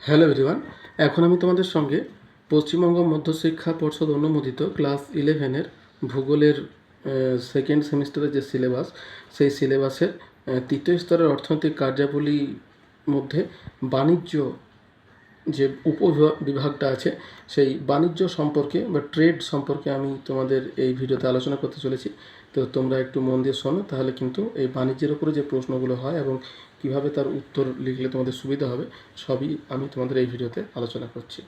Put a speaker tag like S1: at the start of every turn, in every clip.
S1: Hello everyone, এখন আমি তোমাদের সঙ্গে পশ্চিমবঙ্গ মধ্যশিক্ষা পর্ষদ অনুমোদিত ক্লাস ইলেভেনের ভূগোলের সেকেন্ড সেমিস্টারের যে সিলেবাস সেই সিলেবাসের তৃতীয় স্তরের অর্থনৈতিক কার্যাবলী মধ্যে বাণিজ্য যে উপবিভাগ- বিভাগটা আছে, সেই বাণিজ্য সম্পর্কে বা ট্রেড সম্পর্কে আমি তোমাদের এই ভিডিওতে আলোচনা করতে চলেছি। তো তোমরা একটু মন দিয়ে শোনো, তাহলে কিন্তু এই বাণিজ্যের উপরে যে প্রশ্নগুলো হয় এবং কীভাবে তার উত্তর লিখলে তোমাদের সুবিধা হবে সবই আমি তোমাদের এই ভিডিওতে আলোচনা করছি।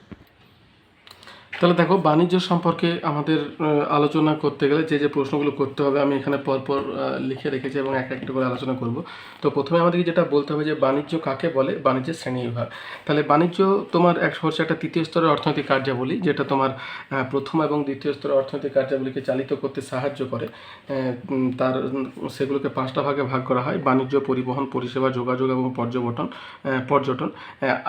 S1: তাহলে দেখো, বাণিজ্য সম্পর্কে আমাদের আলোচনা করতে গেলে যে যে প্রশ্নগুলো করতে হবে আমি এখানে পরপর লিখে রেখেছি এবং এক একটা করে আলোচনা করব। তো প্রথমে আমাদেরকে যেটা বলতে হবে যে বাণিজ্য কাকে বলে? বাণিজ্যের শ্রেণি বিভাগ। তাহলে বাণিজ্য তোমার এক হচ্ছে একটা তৃতীয় স্তরের অর্থনৈতিক কার্যাবলী, যেটা তোমার প্রথম এবং দ্বিতীয় স্তরের অর্থনৈতিক কার্যাবলীকে চালিত করতে সাহায্য করে। তার, সেগুলোকে পাঁচটা ভাগে ভাগ করা হয়। বাণিজ্য, পরিবহন, পরিষেবা, যোগাযোগ এবং পর্যবটন পর্যটন।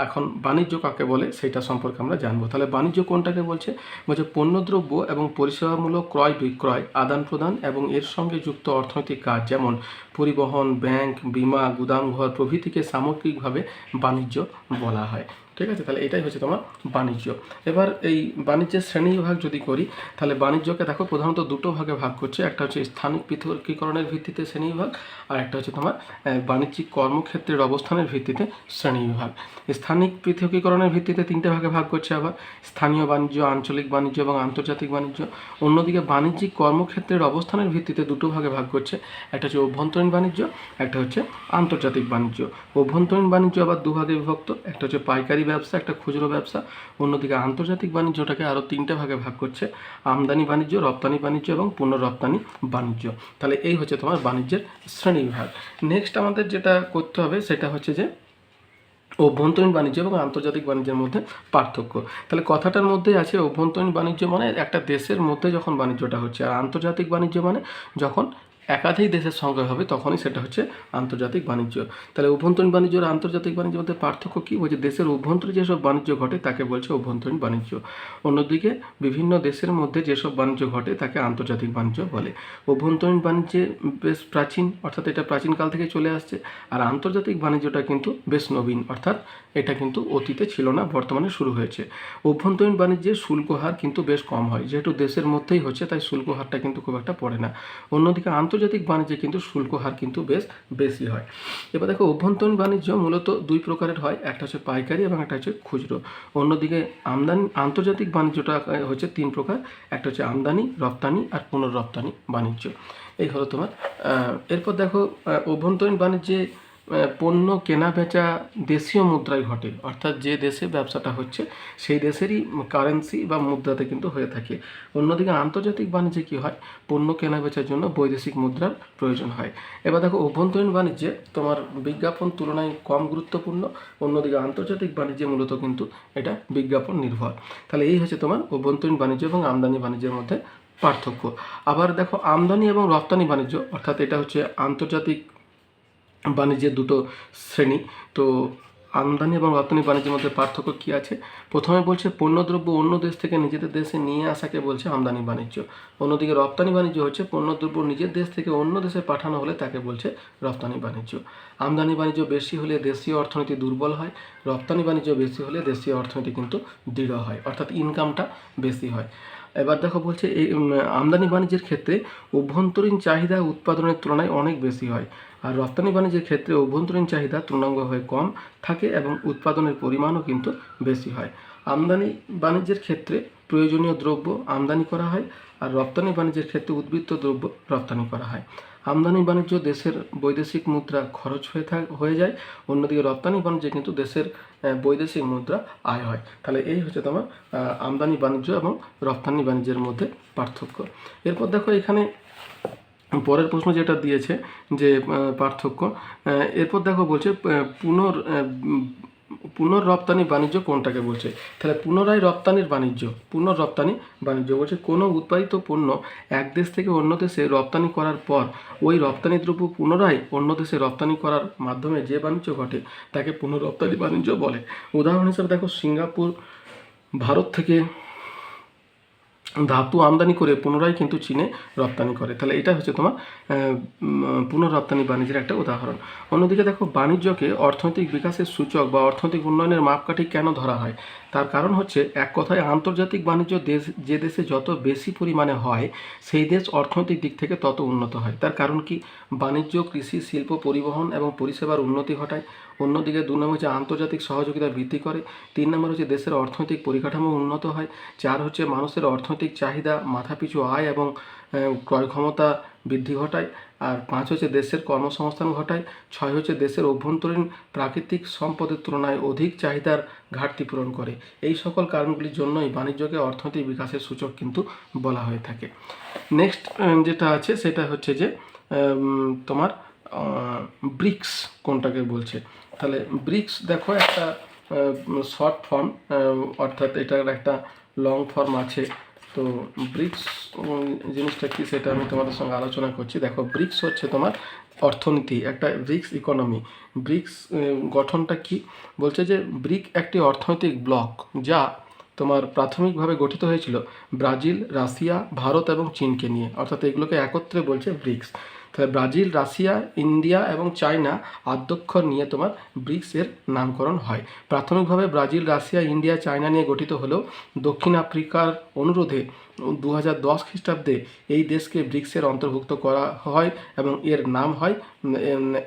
S1: এখন বাণিজ্য কাকে বলে? সেটা সম্পর্কে আমরা জানব। তাহলে বাণিজ্য কোনটাকে বলছে? বলছে পণ্যদ্রব্য এবং পরিষেবামূলক ক্রয় বিক্রয়, আদান প্রদান এবং এর সঙ্গে যুক্ত অর্থনৈতিক কাজ যেমন পরিবহন, ব্যাংক, বিমা, গুদামঘর প্রভৃতিকে সামগ্রিকভাবে বাণিজ্য বলা হয়। ঠিক আছে? তাহলে এটাই হচ্ছে তোমার বাণিজ্য। এবার এই বাণিজ্যের শ্রেণি বিভাগ যদি করি, তাহলে বাণিজ্যকে দেখো প্রধানত দুটো ভাগে ভাগ করছে। একটা হচ্ছে স্থানিক পৃথকীকরণের ভিত্তিতে শ্রেণি বিভাগ আর একটা হচ্ছে তোমার বাণিজ্যিক কর্মক্ষেত্রের অবস্থানের ভিত্তিতে শ্রেণি বিভাগ স্থানিক পৃথকীকরণের ভিত্তিতে তিনটে ভাগে ভাগ করছে আবার। স্থানীয় বাণিজ্য, আঞ্চলিক বাণিজ্য এবং আন্তর্জাতিক বাণিজ্য। অন্যদিকে বাণিজ্যিক কর্মক্ষেত্রের অবস্থানের ভিত্তিতে দুটো ভাগে ভাগ করছে। একটা হচ্ছে অভ্যন্তরীণ বাণিজ্য, একটা হচ্ছে আন্তর্জাতিক বাণিজ্য। অভ্যন্তরীণ বাণিজ্য আবার দুভাগে বিভক্ত, একটা হচ্ছে পাইকারি ব্যবসা, একটা খুচরো ব্যবসা, অন্যদিকে আন্তর্জাতিক বাণিজ্যটাকে আরও তিনটে ভাগে ভাগ করছে, আমদানি বাণিজ্য, রপ্তানি বাণিজ্য এবং পুনঃরপ্তানি বাণিজ্য। তাহলে এই হচ্ছে তোমার বাণিজ্যের শ্রেণি বিভাগ নেক্সট আমাদের যেটা করতে হবে সেটা হচ্ছে যে অভ্যন্তরীণ বাণিজ্য এবং আন্তর্জাতিক বাণিজ্যের মধ্যে পার্থক্য। তাহলে কথাটার মধ্যেই আছে অভ্যন্তরীণ বাণিজ্য মানে একটা দেশের মধ্যে যখন বাণিজ্যটা হচ্ছে, আর আন্তর্জাতিক বাণিজ্য মানে যখন একাধিক দেশের সঙ্গে হবে, তখনই সেটা হচ্ছে আন্তর্জাতিক বাণিজ্য। তাহলে অভ্যন্তরীণ বাণিজ্য আর আন্তর্জাতিক বাণিজ্যের মধ্যে পার্থক্য কী? বলছে দেশের অভ্যন্তরে যেসব বাণিজ্য ঘটে, তাকে বলছে অভ্যন্তরীণ বাণিজ্য। অন্যদিকে বিভিন্ন দেশের মধ্যে যেসব বাণিজ্য ঘটে, তাকে আন্তর্জাতিক বাণিজ্য বলে। অভ্যন্তরীণ বাণিজ্যে বেশ প্রাচীন, অর্থাৎ এটা প্রাচীনকাল থেকে চলে আসছে, আর আন্তর্জাতিক বাণিজ্যটা কিন্তু বেশ নবীন, অর্থাৎ এটা কিন্তু অতীতে ছিল না, বর্তমানে শুরু হয়েছে। অভ্যন্তরীণ বাণিজ্যের শুল্ক হার কিন্তু বেশ কম হয়, যেহেতু দেশের মধ্যেই হচ্ছে, তাই শুল্ক হারটা কিন্তু খুব একটা পড়ে না। অন্যদিকে আন্তর্জাতিক বাণিজ্যে কিন্তু শুল্ক হার কিন্তু বেশ বেশি হয়। এবার দেখো, অভ্যন্তরীণ বাণিজ্য মূলত দুই প্রকারের হয়, একটা হচ্ছে পাইকারি এবং একটা হচ্ছে খুচরো। অন্যদিকে আমদানি, আন্তর্জাতিক বাণিজ্যটা হচ্ছে তিন প্রকার, একটা হচ্ছে আমদানি, রপ্তানি আর পুনর্রপ্তানি বাণিজ্য। এই হলো তোমার এরপর দেখো অভ্যন্তরীণ বাণিজ্যে পণ্য কেনা বেচা দেশীয় মুদ্রায় ঘটে। অর্থাৎ যে দেশে ব্যবসাটা হচ্ছে, সেই দেশেরই কারেন্সি বা মুদ্রাতে কিন্তু হয়ে থাকে। অন্যদিকে আন্তর্জাতিক বাণিজ্যে কী হয়? পণ্য কেনা বেচার জন্য বৈদেশিক মুদ্রার প্রয়োজন হয়। এবার দেখো, অভ্যন্তরীণ বাণিজ্যে তোমার বিজ্ঞাপন তুলনায় কম গুরুত্বপূর্ণ, অন্যদিকে আন্তর্জাতিক বাণিজ্যে মূলত কিন্তু এটা বিজ্ঞাপন নির্ভর। তাহলে এই হচ্ছে তোমার অভ্যন্তরীণ বাণিজ্য এবং আমদানি বাণিজ্যের মধ্যে পার্থক্য। আবার দেখো, আমদানি এবং রপ্তানি বাণিজ্য, অর্থাৎ এটা হচ্ছে আন্তর্জাতিক বাণিজ্যের দুটো শ্রেণি। তো আমদানি এবং রপ্তানি বাণিজ্যের মধ্যে পার্থক্য কী আছে? প্রথমে বলছে, পণ্যদ্রব্য অন্য দেশ থেকে নিজেদের দেশে নিয়ে আসাকে বলছে আমদানি বাণিজ্য। অন্যদিকে রপ্তানি বাণিজ্য হচ্ছে, পণ্যদ্রব্য নিজের দেশ থেকে অন্য দেশে পাঠানো হলে তাকে বলছে রপ্তানি বাণিজ্য। আমদানি বাণিজ্য বেশি হলে দেশীয় অর্থনীতি দুর্বল হয়, রপ্তানি বাণিজ্য বেশি হলে দেশীয় অর্থনীতি কিন্তু দৃঢ় হয়, অর্থাৎ ইনকামটা বেশি হয়। এবার দেখো বলছে, এই আমদানি বাণিজ্যের ক্ষেত্রে অভ্যন্তরীণ চাহিদা উৎপাদনের তুলনায় অনেক বেশি হয়। আর রপ্তানি বাণিজ্যের ক্ষেত্রে অভ্যন্তরীণ চাহিদা তুলনামূলকভাবে কম থাকে এবং উৎপাদনের পরিমাণও কিন্তু বেশি হয়। আমদানি বাণিজ্যের ক্ষেত্রে প্রয়োজনীয় দ্রব্য আমদানি করা হয় আর রপ্তানি বাণিজ্যের ক্ষেত্রে উদ্বৃত্ত দ্রব্য রপ্তানি করা হয়। আমদানি বাণিজ্য দেশের বৈদেশিক মুদ্রা খরচ হয়ে থাক হয়ে যায়, অন্যদিকে রপ্তানি বাণিজ্যে কিন্তু দেশের বৈদেশিক মুদ্রা আয় হয়। তাহলে এই হচ্ছে তোমার আমদানি বাণিজ্য এবং রপ্তানি বাণিজ্যের মধ্যে পার্থক্য। এরপর দেখো এখানে পরের প্রশ্ন যেটা দিয়েছে যে পার্থক্য এরপর দেখো বলছে পুনর আহ, উম, পুনর্রপ্তানি বাণিজ্য কোনটাকে বলছে? তাহলে পুনরায় রপ্তানির বাণিজ্য পুনর্রপ্তানি বাণিজ্য বলছে কোনো উৎপাদিত পণ্য এক দেশ থেকে অন্য দেশে রপ্তানি করার পর ওই রপ্তানি দ্রব্য পুনরায় অন্য দেশে রপ্তানি করার মাধ্যমে যে বাণিজ্য ঘটে তাকে পুনর্রপ্তানি বাণিজ্য বলে। উদাহরণ হিসেবে দেখো সিঙ্গাপুর ভারত থেকে ধাতু আমদানি করে পুনরায় কিন্তু চীনে রপ্তানি করে। তাহলে এটা হচ্ছে তোমার উম, বাণিজ্যের একটা উদাহরণ। অন্যদিকে দেখো বাণিজ্যকে অর্থনৈতিক বিকাশের সূচক বা অর্থনৈতিক উন্নয়নের মাপকাঠি কেন ধরা হয়? তার কারণ হচ্ছে এক কথায় আন্তর্জাতিক বাণিজ্য দেশ যে দেশে যত বেশি পরিমাণে হয় সেই দেশ অর্থনৈতিক দিক থেকে তত উন্নত হয়। তার কারণ কি? বাণিজ্য কৃষি শিল্প পরিবহন এবং পরিষেবার উন্নতি ঘটায়। অন্যদিকে দু নম্বর হচ্ছে আন্তর্জাতিক সহযোগিতা বৃদ্ধি করে, তিন নম্বর হচ্ছে দেশের অর্থনৈতিক পরিকাঠামো উন্নত হয়, চার হচ্ছে মানুষের অর্থনৈতিক চাহিদা, মাথাপিছু আয় এবং ক্রয় ক্ষমতা বৃদ্ধি ঘটায়, আর পাঁচ হচ্ছে দেশের কর্মসংস্থান ঘটায়, ছয় হচ্ছে দেশের অভ্যন্তরীণ প্রাকৃতিক সম্পদের তুলনায় অধিক চাহিদার ঘাটতি পূরণ করে। এই সকল কারণগুলির জন্যই বাণিজ্যকে অর্থনৈতিক বিকাশের সূচক কিন্তু বলা হয়ে থাকে। নেক্সট যেটা আছে সেটা হচ্ছে যে তোমার ব্রিক্স কোনটাকে বলছে? তাহলে ব্রিক্স দেখো একটা শর্ট ফর্ম অর্থাৎ এটার একটা লং ফর্ম আছে। তো ব্রিক্স জিনিসটা কি সেটা আমি তোমাদের সঙ্গে আলোচনা করছি। দেখো, ব্রিক্স হচ্ছে তোমার অর্থনীতি, একটা ব্রিক্স ইকোনমি। ব্রিক্স গঠনটা কি? বলছে যে ব্রিক একটি অর্থনৈতিক ব্লক যা তোমার প্রাথমিকভাবে গঠিত হয়েছিল ব্রাজিল, রাশিয়া, ভারত এবং চীনকে নিয়ে। অর্থাৎ এগুলোকে একত্রে বলছে ব্রিক্স। ব্রাজিল, রাশিয়া, ইন্ডিয়া এবং চায়না আদ্যক্ষর নিয়ে তোমার ব্রিক্স এর নামকরণ হয়। প্রাথমিকভাবে ব্রাজিল, রাশিয়া, ইন্ডিয়া, চায়না নিয়ে গঠিত হলেও দক্ষিণ আফ্রিকার অনুরোধে দু হাজার দশ খ্রিস্টাব্দে এই দেশকে ব্রিক্সের অন্তর্ভুক্ত করা হয় এবং এর নাম হয়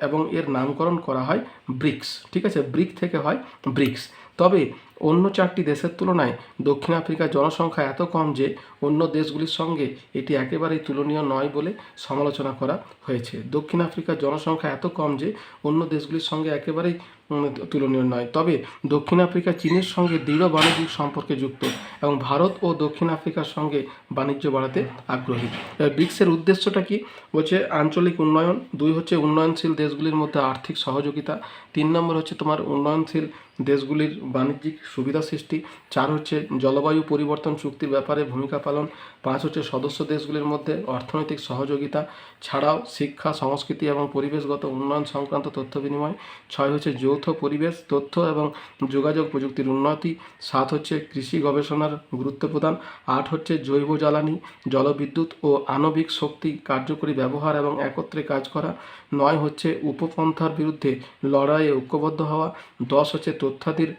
S1: এবং এর নামকরণ করা হয় ব্রিক্স। ঠিক আছে? ব্রিক থেকে হয় ব্রিক্স। তবে অন্য চারটি দেশের তুলনায় দক্ষিণ আফ্রিকার জনসংখ্যা এত কম যে অন্য দেশগুলির সঙ্গে এটি একেবারেই তুলনীয় নয় বলে সমালোচনা করা হয়েছে। দক্ষিণ আফ্রিকার জনসংখ্যা এত কম যে অন্য দেশগুলির সঙ্গে একেবারেই তুলনীয় নয়। তবে দক্ষিণ আফ্রিকা চীনের সঙ্গে দৃঢ় বাণিজ্যিক সম্পর্কে যুক্ত এবং ভারত ও দক্ষিণ আফ্রিকার সঙ্গে বাণিজ্য বাড়াতে আগ্রহী। ব্রিক্সের উদ্দেশ্যটা কি? বলছে, আঞ্চলিক উন্নয়ন। দুই হচ্ছে উন্নয়নশীল দেশগুলির মধ্যে আর্থিক সহযোগিতা। তিন নম্বর হচ্ছে তোমার উন্নয়নশীল দেশগুলির বাণিজ্যিক সুবিধা সৃষ্টি। চার হচ্ছে জলবায়ু পরিবর্তন চুক্তির ব্যাপারে ভূমিকা পালন। পাঁচ হচ্ছে সদস্য দেশগুলির মধ্যে অর্থনৈতিক সহযোগিতা। ছাড়াও শিক্ষা, সংস্কৃতি এবং পরিবেশগত উন্নয়ন সংক্রান্ত তথ্য বিনিময়। ছয় হচ্ছে যৌথ পরিবেশ, তথ্য এবং যোগাযোগ প্রযুক্তির উন্নতি, সাত হচ্ছে কৃষি গবেষণার গুরুত্ব প্রদান, আট হচ্ছে জৈব জ্বালানি, জলবিদ্যুৎ ও আণবিক শক্তি কার্যকরী ব্যবহার এবং একত্রে কাজ করা, নয় হচ্ছে উপপন্থার বিরুদ্ধে লড়াইয়ে ঐক্যবদ্ধ হওয়া, দশ হচ্ছে তথ্যাদির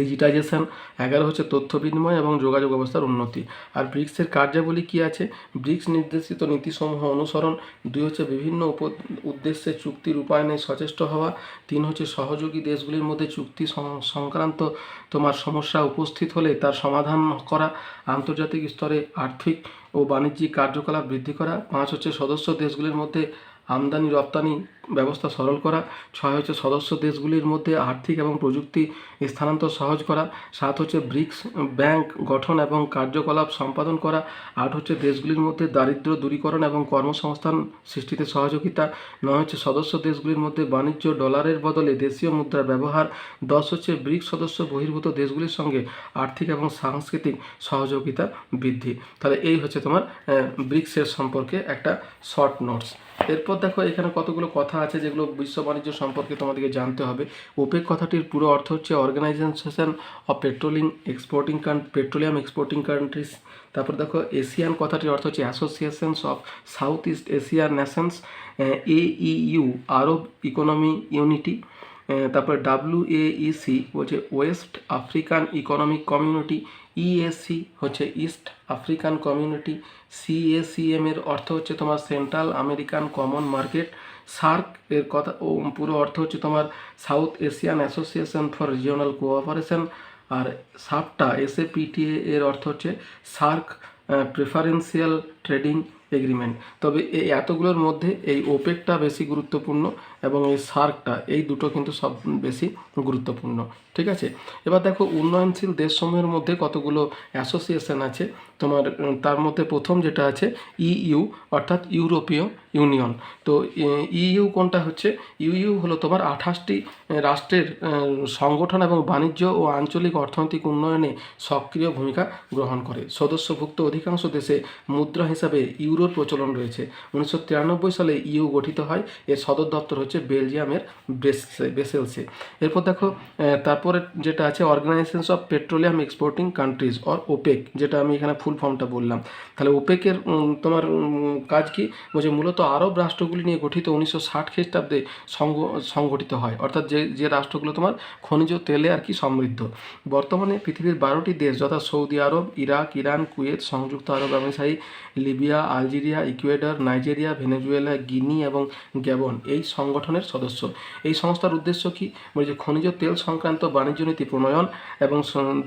S1: ডিজিটাইজেশন এগারো হচ্ছে তথ্য বিনিময় এবং যোগাযোগ ব্যবস্থার উন্নতি। আর ব্রিক্সের কার্যাবলী কী আছে? ব্রিক্স নির্দেশিত নীতিসমূহ অনুসরণ, দুই হচ্ছে বিভিন্ন উপ উদ্দেশ্যে চুক্তি রূপায়ণে সচেষ্ট হওয়া, তিন হচ্ছে সহযোগী দেশগুলির মধ্যে চুক্তি সংক্রান্ত তোমার সমস্যা উপস্থিত হলে তার সমাধান করা, আন্তর্জাতিক স্তরে আর্থিক ও বাণিজ্যিক কার্যকলাপ বৃদ্ধি করা, পাঁচ হচ্ছে সদস্য দেশগুলির মধ্যে আমদানি রপ্তানি ব্যবস্থা সরল করা, ছয় হচ্ছে সদস্য দেশগুলির মধ্যে আর্থিক এবং প্রযুক্তি স্থানান্তর সহজ করা, সাত হচ্ছে ব্রিক্স ব্যাংক গঠন এবং কার্যকলাপ সম্পাদন করা, আট হচ্ছে দেশগুলির মধ্যে দারিদ্র্য দূরীকরণ এবং কর্মসংস্থান সৃষ্টিতে সহযোগিতা, নয় হচ্ছে সদস্য দেশগুলির মধ্যে বাণিজ্য ডলারের বদলে দেশীয় মুদ্রার ব্যবহার, দশ হচ্ছে ব্রিক্স সদস্য বহির্ভূত দেশগুলির সঙ্গে আর্থিক এবং সাংস্কৃতিক সহযোগিতা বৃদ্ধি। তাহলে এই হচ্ছে তোমার ব্রিক্সের সম্পর্কে একটা শর্ট নোটস এরপর দেখো এখানে কতগুলো কথা আছে যেগুলো বিশ্ব বাণিজ্য সম্পর্কে তোমাদেরকে জানতে হবে। ওপেক কথাটির পুরো অর্থ হচ্ছে organization of petroleum exporting petroleum exporting countries তারপর দেখো এশিয়ান কথাটির অর্থ হচ্ছে associations of south east Asian nations AU Arab economy unity তারপর ডাব্লিউ এইসি বলছে west African economic community ESC হচ্ছে ইস্ট আফ্রিকান কমিউনিটি সিএসিএম এর অর্থ হচ্ছে তোমার central American common market SAARC এর কথা ও পুরো অর্থ হচ্ছে তোমার south Asian association for regional cooperation R SAPTA, SAPTA এর অর্থ হচ্ছে সার্ক প্রেফারেন্সিয়াল ট্রেডিং এগ্রিমেন্ট। তবে এই এতগুলোর মধ্যে এই ওপেকটা বেশি গুরুত্বপূর্ণ। এবং এই সার্কটা, এই দুটো কিন্তু সব বেশি গুরুত্বপূর্ণ। ঠিক আছে? এবার দেখো, উন্নয়নশীল দেশসমূহের মধ্যে কতগুলো অ্যাসোসিয়েশন আছে? তোমার তার মধ্যে প্রথম যেটা আছে ইইউ অর্থাৎ ইউরোপীয় ইউনিয়ন। তো ইইউ কোনটা হচ্ছে? ইইউ হলো তোমার আঠাশটি রাষ্ট্রের সংগঠন এবং বাণিজ্য ও আঞ্চলিক অর্থনৈতিক উন্নয়নে সক্রিয় ভূমিকা গ্রহণ করে। সদস্যভুক্ত অধিকাংশ দেশে মুদ্রা হিসাবে ইউরোর প্রচলন রয়েছে। উনিশশো তিরানব্বই সালে ইউ গঠিত হয়। এর সদর দপ্তর হচ্ছে হচ্ছে বেলজিয়ামের ব্রেসে বেসেলসে। এরপর দেখো তারপরে যেটা আছে organizations of petroleum exporting countries or OPEC যেটা আমি এখানে ফুল ফর্মটা বললাম। তাহলে ওপেকের তোমার কাজ কি? বলছে মূলত আরব রাষ্ট্রগুলি নিয়ে গঠিত উনিশশো ষাট খ্রিস্টাব্দে সংগ সংগঠিত হয়। অর্থাৎ যে যে রাষ্ট্রগুলো তোমার খনিজ তেলে আর কি সমৃদ্ধ। বর্তমানে পৃথিবীর বারোটি দেশ, যথা Saudi Arab, Iraq, Iran, Kuwait, সংযুক্ত আরব আমিরশাহী Libya, Algeria, Ecuador, Nigeria, Venezuela, Guinea এবং গ্যাবন এই সংগঠনের সদস্য। এই সংস্থার উদ্দেশ্য কি? বলছে খনিজ তেল সংক্রান্ত বাণিজ্য নীতি প্রণয়ন এবং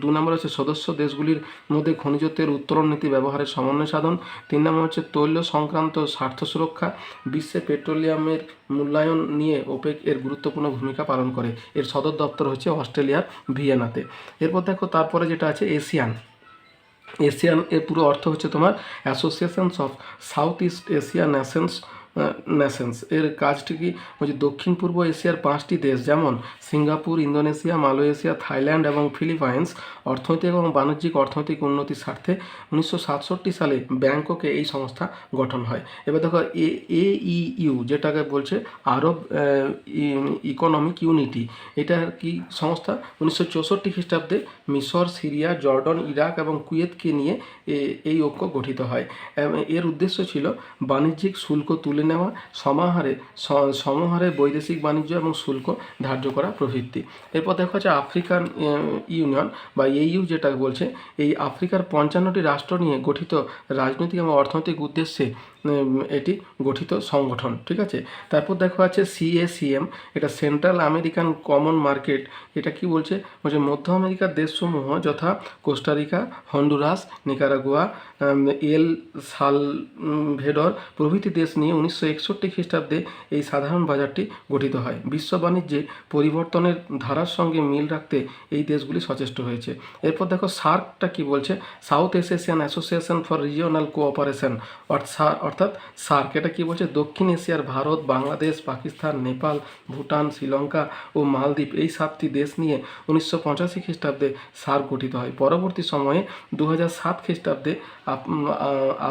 S1: দু নম্বর হচ্ছে সদস্য দেশগুলির মধ্যে খনিজ তেল উত্তোলন নীতি ব্যবহারের সমন্বয় সাধন। তিন নম্বর হচ্ছে তৈল সংক্রান্ত স্বার্থ সুরক্ষা। বিশ্বে পেট্রোলিয়ামের মূল্যায়ন নিয়ে ওপেক এর গুরুত্বপূর্ণ ভূমিকা পালন করে। এর সদর দপ্তর হচ্ছে অস্ট্রেলিয়ার ভিয়েনাতে। এরপর দেখো, তারপরে যেটা আছে, এশিয়ান। এশিয়ান এর পুরো অর্থ হচ্ছে তোমার associations of south east Asia nations nations এর কাজটি কি? বলছে, দক্ষিণ পূর্ব এশিয়ার পাঁচটি দেশ যেমন সিঙ্গাপুর, ইন্দোনেশিয়া, মালয়েশিয়া, থাইল্যান্ড এবং ফিলিপাইন্স, অর্থনৈতিক এবং বাণিজ্যিক অর্থনৈতিক উন্নতির স্বার্থে উনিশশো সাতষট্টি সালে ব্যাংককে এই সংস্থা গঠন হয়। এবার দেখো, এ ইউ যেটাকে বলছে আরব ইকোনমিক ইউনিটি এটা কি সংস্থা? উনিশশো চৌষট্টি খ্রিস্টাব্দে মিশর, সিরিয়া, জর্ডন, ইরাক এবং কুয়েতকে নিয়ে এই ঐক্য গঠিত হয়। এর উদ্দেশ্য ছিল বাণিজ্যিক শুল্ক তুলে নেওয়া সমাহারে সমাহারে বৈদেশিক বাণিজ্য এবং শুল্ক ধার্য করা প্রভৃতি। এরপর দেখা যাচ্ছে আফ্রিকান ইউনিয়ন বা এইউ যেটা বলছে। এই আফ্রিকার পঞ্চান্নটি রাষ্ট্র নিয়ে গঠিত রাজনৈতিক এবং অর্থনৈতিক উদ্দেশ্যে এটি গঠিত সংগঠন, ঠিক আছে? তারপর দেখো আছে সিএসিএম এটা সেন্ট্রাল আমেরিকান কমন মার্কেট এটা কি বলছে? বলছে মধ্য আমেরিকার দেশসমূহ যথা Costa Rica Honduras, Nicaragua El Salvador প্রভৃতি দেশ নিয়ে উনিশশো একষট্টি খ্রিস্টাব্দে এই সাধারণ বাজারটি গঠিত হয়। বিশ্ব বাণিজ্যে পরিবর্তনের ধারার সঙ্গে মিল রাখতে এই দেশগুলি সচেষ্ট হয়েছে। এরপর দেখো সার্কটা কি বলছে? South Asian association for regional cooperation, অর্থাৎ সার্ক। এটা কী বলছে? দক্ষিণ এশিয়ার ভারত, বাংলাদেশ, পাকিস্তান, নেপাল, ভুটান, শ্রীলঙ্কা ও মালদ্বীপ এই সাতটি দেশ নিয়ে উনিশশো পঁচাশি খ্রিস্টাব্দে সার্ক গঠিত হয়। পরবর্তী সময়ে দু সাত খ্রিস্টাব্দে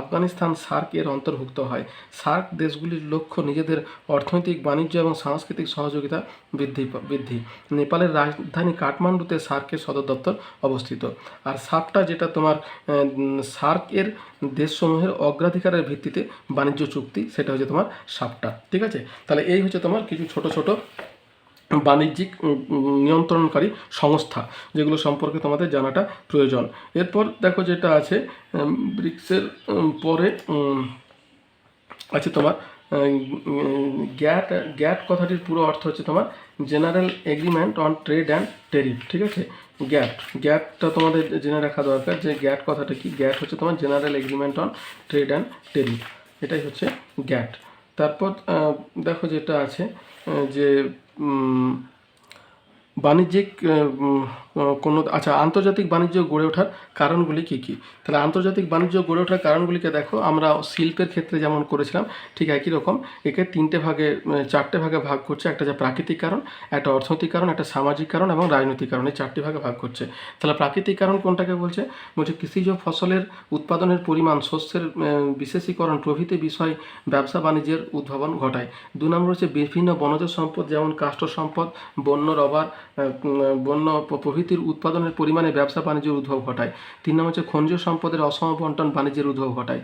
S1: আফগানিস্তান সার্ক এর অন্তর্ভুক্ত হয়। সার্ক দেশগুলির লক্ষ্য নিজেদের অর্থনৈতিক, বাণিজ্য এবং সাংস্কৃতিক সহযোগিতা বৃদ্ধি বৃদ্ধি। নেপালের রাজধানী কাঠমান্ডুতে সার্কের সদর দপ্তর অবস্থিত। আর সার্কটা যেটা তোমার সার্ক এর দেশসমূহের অগ্রাধিকারের ভিত্তিতে বাণিজ্য চুক্তি, সেটা হচ্ছে তোমার সাপটা, ঠিক আছে? তাহলে এই হচ্ছে তোমার কিছু ছোট ছোট বাণিজ্যিক নিয়ন্ত্রণকারী সংস্থা, যেগুলো সম্পর্কে তোমাদের জানাটা প্রয়োজন। এরপর দেখো যেটা আছে ব্রিক্সের পরে আছে তোমার গ্যাট গ্যাট কথাটির পুরো অর্থ হচ্ছে তোমার general agreement on trade and tariff, ঠিক আছে? গ্যাট, গ্যাটটা তোমাদের জেনে রাখা দরকার যে গ্যাট কথাটা কি? গ্যাট হচ্ছে তোমার general agreement on trade and tariff. এটাই হচ্ছে গ্যাট তারপর দেখো যেটা আছে যে বাণিজ্যিক কোনো আচ্ছা আন্তর্জাতিক বাণিজ্য গড়ে ওঠার কারণগুলি কী কী? তাহলে আন্তর্জাতিক বাণিজ্য গড়ে ওঠার কারণগুলিকে দেখো, আমরা শিল্পের ক্ষেত্রে যেমন করেছিলাম, ঠিক একই রকম, একে তিনটে ভাগে চারটে ভাগে ভাগ করছে, একটা যে প্রাকৃতিক কারণ, একটা অর্থনৈতিক কারণ, একটা সামাজিক কারণ এবং রাজনৈতিক কারণ, এই চারটি ভাগে ভাগ করছে। তাহলে প্রাকৃতিক কারণ কোনটাকে বলছে? বলছে কৃষিজ ফসলের উৎপাদনের পরিমাণ, শস্যের বিশেষীকরণ, প্রভৃতি বিষয় ব্যবসা বাণিজ্যের উদ্ভাবন ঘটায়। দু নম্বর হচ্ছে বিভিন্ন বনজ সম্পদ, যেমন কাষ্ঠ সম্পদ, বন্য রবার বন্য প- প্রভৃতির উৎপাদনের পরিমাণে ব্যবসা বাণিজ্যের উদ্ভব ঘটায়। তিন নম্বর হচ্ছে খনিজ সম্পদের অসম বন্টন বাণিজ্যের উদ্ভব ঘটায়।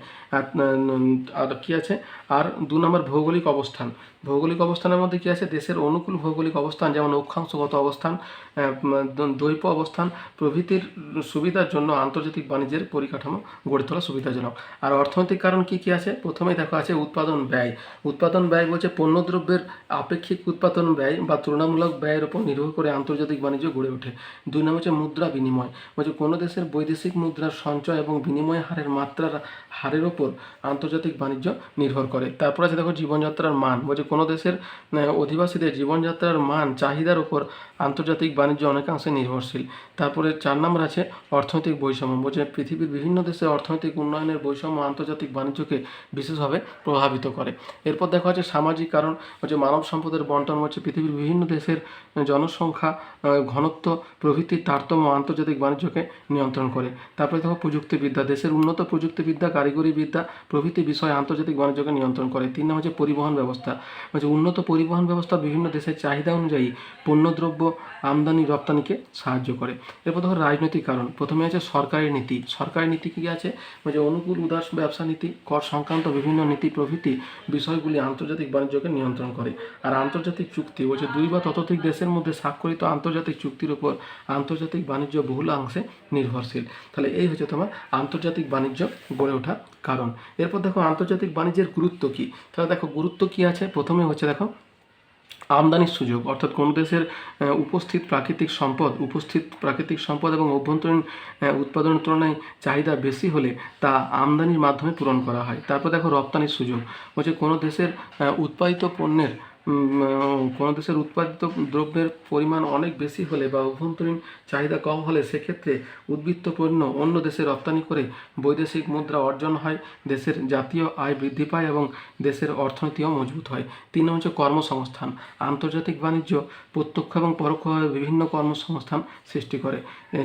S1: আর কি আছে? আর দু নম্বর ভৌগোলিক অবস্থান। ভৌগোলিক অবস্থানের মধ্যে কি আছে? দেশের অনুকূল ভৌগোলিক অবস্থান যেমন অক্ষাংশগত অবস্থান আহ, উম, দ- দ্বৈপ অবস্থান প্রভৃতির সুবিধার জন্য আন্তর্জাতিক বাণিজ্যের পরিকাঠামো গড়ে তোলা সুবিধাজনক। আর অর্থনৈতিক কারণ কি কী আছে? প্রথমেই দেখো আছে উৎপাদন ব্যয়। উৎপাদন ব্যয় বলছে পণ্যদ্রব্যের আপেক্ষিক উৎপাদন ব্যয় বা তুলনামূলক ব্যয়ের উপর নির্ভর করে আন্তর্জাতিক বাণিজ্য গড়ে ওঠে। দুই নম্বর হচ্ছে মুদ্রা বিনিময়। বলছে কোনো দেশের বৈদেশিক মুদ্রার সঞ্চয় এবং বিনিময় হারের মাত্রার হারের ওপর আন্তর্জাতিক বাণিজ্য নির্ভর করে। তারপর আছে দেখো জীবনযাত্রার মান। বলছে কোনো দেশের অধিবাসীদের জীবনযাত্রার মান, চাহিদার উপর আন্তর্জাতিক বাণিজ্য অনেকাংশে নির্ভরশীল। তারপরে চার নম্বর আছে অর্থনৈতিক বৈষম্য। বলছে পৃথিবীর বিভিন্ন দেশে অর্থনৈতিক উন্নয়নের বৈষম্য আন্তর্জাতিক বাণিজ্যকে বিশেষভাবে প্রভাবিত করে। এরপর দেখা যাচ্ছে সামাজিক কারণ হচ্ছে মানব সম্পদের বন্টন হচ্ছে পৃথিবীর বিভিন্ন দেশের জনসংখ্যা ঘনত্ব, প্রভৃতির তারতম্য আন্তর্জাতিক বাণিজ্যকে নিয়ন্ত্রণ করে। তারপরে দেখো প্রযুক্তিবিদ্যা। দেশের উন্নত প্রযুক্তিবিদ্যা কারিগরি বিদ্যা প্রভৃতি বিষয় আন্তর্জাতিক বাণিজ্যকে নিয়ন্ত্রণ করে। তিন নম্বর হচ্ছে পরিবহন ব্যবস্থা। বলছে উন্নত পরিবহন ব্যবস্থা বিভিন্ন দেশের চাহিদা অনুযায়ী পণ্যদ্রব্য আমদানি রপ্তানিকে সাহায্য করে। এরপর দেখো রাজনৈতিক কারণ। প্রথমে আছে সরকারি নীতি। সরকারি নীতি কী আছে? বলছে অনুকূল উদার ব্যবসা নীতি, কর সংক্রান্ত বিভিন্ন নীতি প্রভৃতি বিষয়গুলি আন্তর্জাতিক বাণিজ্যকে নিয়ন্ত্রণ করে। আর আন্তর্জাতিক চুক্তি বলছে দুই বা ততোধিক দেশের মধ্যে স্বাক্ষরিত আন্তর্জাতিক চুক্তির উপর আন্তর্জাতিক বাণিজ্য বহুলাংশে নির্ভরশীল। তাহলে এই হচ্ছে তোমার আন্তর্জাতিক বাণিজ্য গড়ে ওঠার কারণ। এরপর দেখো আন্তর্জাতিক বাণিজ্যের গুরুত্ব কী? তাহলে দেখো গুরুত্ব কী আছে? প্রথমে হচ্ছে দেখো আমদানির সুযোগ, অর্থাৎ কোনো দেশের উপস্থিত প্রাকৃতিক সম্পদ, উপস্থিত প্রাকৃতিক সম্পদ এবং অভ্যন্তরীণ উৎপাদনের তুলনায় চাহিদা বেশি হলে তা আমদানির মাধ্যমে পূরণ করা হয়। তারপর দেখো রপ্তানির সুযোগ হচ্ছে কোনো দেশের উৎপাদিত পণ্যের কোনো দেশের উৎপাদিত দ্রব্যের পরিমাণ অনেক বেশি হলে বা অভ্যন্তরীণ চাহিদা কম হলে সেক্ষেত্রে উদ্বৃত্ত পণ্য অন্য দেশে রপ্তানি করে বৈদেশিক মুদ্রা অর্জন হয়, দেশের জাতীয় আয় বৃদ্ধি পায় এবং দেশের অর্থনীতিও মজবুত হয়। তিন হচ্ছে কর্মসংস্থান। আন্তর্জাতিক বাণিজ্য প্রত্যক্ষ এবং পরোক্ষভাবে বিভিন্ন কর্মসংস্থান সৃষ্টি করে।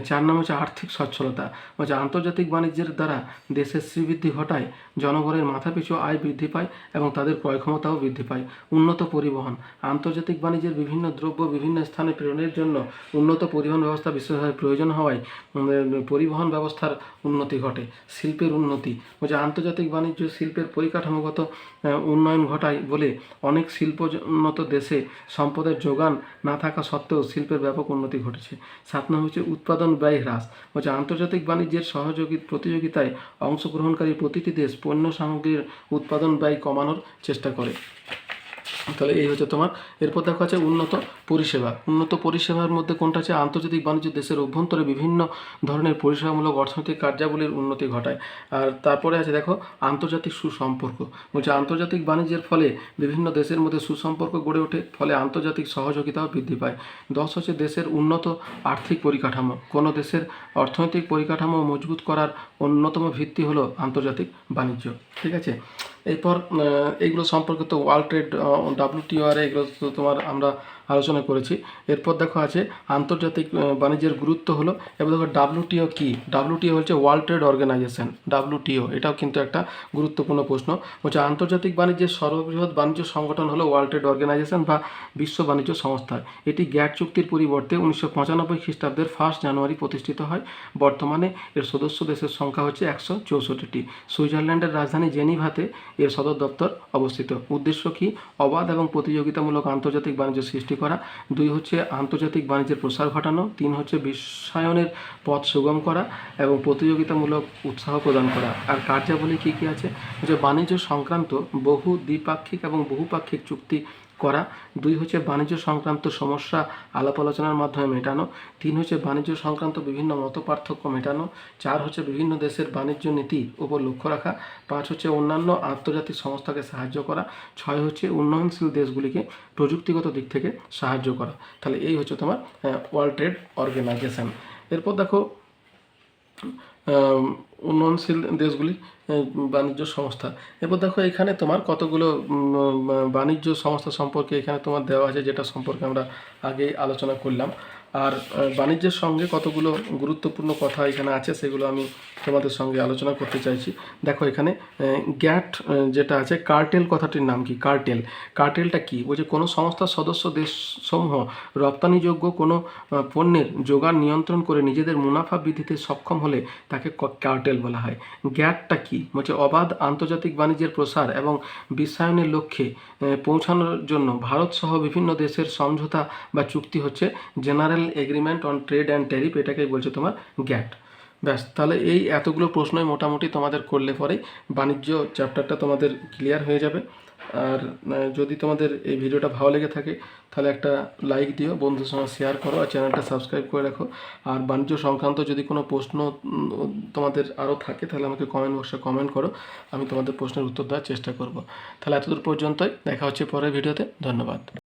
S1: চার নম্বর হচ্ছে আর্থিক সচ্ছলতা। হচ্ছে আন্তর্জাতিক বাণিজ্যের দ্বারা দেশের শ্রীবৃদ্ধি ঘটায়, জনগণের মাথাপিছু আয় বৃদ্ধি পায় এবং তাদের ক্রয় ক্ষমতাও বৃদ্ধি পায়। উন্নত পরিবহন। আন্তর্জাতিক বাণিজ্যের বিভিন্ন দ্রব্য বিভিন্ন স্থানে প্রেরণের জন্য উন্নত পরিবহন ব্যবস্থা বিশেষভাবে প্রয়োজন হওয়ায় পরিবহন ব্যবস্থার উন্নতি ঘটে, শিল্পের উন্নতি। বলছে আন্তর্জাতিক বাণিজ্য শিল্পের পরিকাঠামোগত উন্নয়ন ঘটায় বলে অনেক শিল্প উন্নত দেশে সম্পদের যোগান না থাকা সত্ত্বেও শিল্পের ব্যাপক উন্নতি ঘটেছে। সাত নম্বর হচ্ছে উৎপাদন ব্যয় হ্রাস। বলছে আন্তর্জাতিক বাণিজ্যের সহযোগী প্রতিযোগিতায় অংশগ্রহণকারী প্রতিটি দেশ পণ্য সামগ্রীর উৎপাদন ব্যয় কমানোর চেষ্টা করে। তাহলে এই হচ্ছে তোমার। এরপর দেখো আছে উন্নত পরিষেবা। উন্নত পরিষেবার মধ্যে কোনটা আছে? আন্তর্জাতিক বাণিজ্য দেশের অভ্যন্তরে বিভিন্ন ধরনের পরিষেবামূলক অর্থনৈতিক কার্যাবলীর উন্নতি ঘটায়। আর তারপরে আছে দেখো আন্তর্জাতিক সুসম্পর্ক। বলছে আন্তর্জাতিক বাণিজ্যের ফলে বিভিন্ন দেশের মধ্যে সুসম্পর্ক গড়ে ওঠে, ফলে আন্তর্জাতিক সহযোগিতাও বৃদ্ধি পায়। দশ হচ্ছে দেশের উন্নত আর্থিক পরিকাঠামো। কোনো দেশের অর্থনৈতিক পরিকাঠামো মজবুত করার অন্যতম ভিত্তি হলো আন্তর্জাতিক বাণিজ্য। ঠিক আছে? এরপর এগুলো সম্পর্কে তো ওয়ার্ল্ড ট্রেড ডাব্লিউটিওআর এগুলো তো তোমার আমরা আলোচনা করেছি। এরপর দেখো আছে, আন্তর্জাতিক বাণিজ্যের গুরুত্ব হলো, এবার দেখো ডাব্লিউটিও কি? ডাব্লিউটিও হচ্ছে ওয়ার্ল্ড ট্রেড অর্গানাইজেশন ডাব্লিউটিও। এটাও কিন্তু একটা গুরুত্বপূর্ণ প্রশ্ন। হচ্ছে আন্তর্জাতিক বাণিজ্যের সর্ববৃহৎ বাণিজ্য সংগঠন হলো ওয়ার্ল্ড ট্রেড অর্গানাইজেশন বা বিশ্ব বাণিজ্য সংস্থা। এটি গ্যাট চুক্তির পরিবর্তে উনিশশো পঁচানব্বই খ্রিস্টাব্দের ফার্স্ট জানুয়ারি প্রতিষ্ঠিত হয়। বর্তমানে এর সদস্য দেশের সংখ্যা হচ্ছে একশো চৌষট্টিটি। সুইজারল্যান্ডের রাজধানী জেনিভাতে এর সদর দপ্তর অবস্থিত। উদ্দেশ্য কি? অবাধ এবং প্রতিযোগিতামূলক আন্তর্জাতিক বাণিজ্য সৃষ্টি করা। দুই হচ্ছে আন্তর্জাতিক বাণিজ্যের প্রসার ঘটানো। তিন হচ্ছে বিশ্বায়নের পথ সুগম করা এবং প্রতিযোগিতামূলক উৎসাহ প্রদান করা। আর কার্যাবলী কী কী আছে? যে বাণিজ্য সংক্রান্ত বহু দ্বিপাক্ষিক এবং বহুপাক্ষিক চুক্তি করা। দুই হচ্ছে বাণিজ্য সংক্রান্ত সমস্যা আলাপ আলোচনার মাধ্যমে মেটানো। তিন হচ্ছে বাণিজ্য সংক্রান্ত বিভিন্ন মত পার্থক্য মেটানো। চার হচ্ছে বিভিন্ন দেশের বাণিজ্য নীতির উপর লক্ষ্য রাখা। পাঁচ হচ্ছে অন্যান্য আন্তর্জাতিক সংস্থাকে সাহায্য করা। ছয় হচ্ছে উন্নয়নশীল দেশগুলিকে প্রযুক্তিগত দিক থেকে সাহায্য করা। তাহলে এই হচ্ছে তোমার ওয়ার্ল্ড ট্রেড অর্গানাইজেশন এরপর দেখো উন্নয়নশীল দেশগুলি বাণিজ্য সংস্থা। এরপর দেখো এখানে তোমার কতগুলো বাণিজ্য সংস্থা সম্পর্কে এখানে তোমার দেওয়া আছে যেটা সম্পর্কে আমরা আগেই আলোচনা করলাম। আর বাণিজ্যের সঙ্গে কতগুলো গুরুত্বপূর্ণ কথা এখানে আছে সেগুলো আমি তোমাদের সঙ্গে আলোচনা করতে চাইছি। দেখো এখানে গ্যাট যেটা আছে, কার্টেল কথাটির নাম কি? কার্টেল। কার্টেলটা কি? বলছে কোনো সংস্থার সদস্য দেশসমূহ রপ্তানিযোগ্য কোনো পণ্যের যোগান নিয়ন্ত্রণ করে নিজেদের মুনাফা বৃদ্ধিতে সক্ষম হলে তাকে কার্টেল বলা হয়। গ্যাটটা কি? বলছে অবাধ আন্তর্জাতিক বাণিজ্যের প্রসার এবং বিশ্বায়নের লক্ষ্যে পৌঁছানোর জন্য ভারত সহ বিভিন্ন দেশের সমঝোতা বা চুক্তি হচ্ছে। General agreement on trade and tariff এটাকেই বলছে তোমার গ্যাট ব্যাস, তাহলে এই এতগুলো প্রশ্নই মোটামুটি তোমাদের করলে পরেই বাণিজ্য চ্যাপ্টারটা তোমাদের ক্লিয়ার হয়ে যাবে। আর যদি তোমাদের এই ভিডিওটা ভালো লেগে থাকে, তাহলে একটা লাইক দিও বন্ধুর সঙ্গে শেয়ার করো, আর চ্যানেলটা সাবস্ক্রাইব করে রাখো। আর বাণিজ্য সংক্রান্ত যদি কোনো প্রশ্ন তোমাদের আরও থাকে, তাহলে আমাকে কমেন্ট বক্সে কমেন্ট করো, আমি তোমাদের প্রশ্নের উত্তর দেওয়ার চেষ্টা করব। তাহলে এতদূর পর্যন্তই, দেখা হচ্ছে পরের ভিডিওতে, ধন্যবাদ।